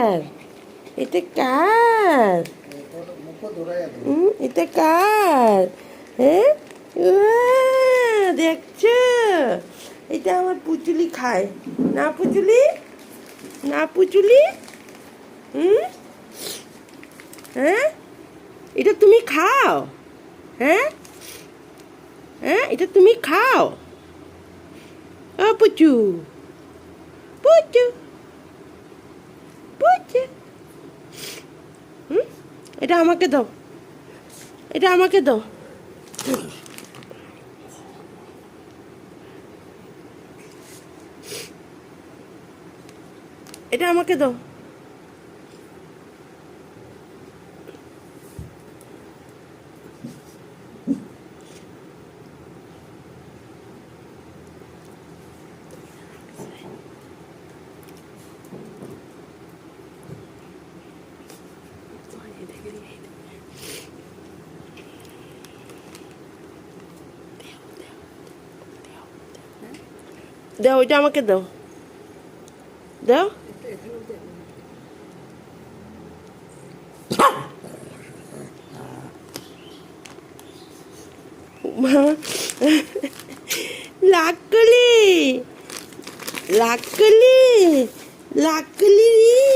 কার? এটা কার? এটা কার? হ্যাঁ দেখছ? এটা আমার পুচুলি খায়। না পুচুলি? না পুচুলি? হুম হ্যাঁ? এটা তুমি খাও। হ্যাঁ? হ্যাঁ? এটা তুমি খাও। ও পুচু। পুচু হুম এটা আমাকে দাও। এটা আমাকে দাও। এটা আমাকে দাও। দাও ওইটা আমাকে দাও। দাও। Luckily luckily luckily.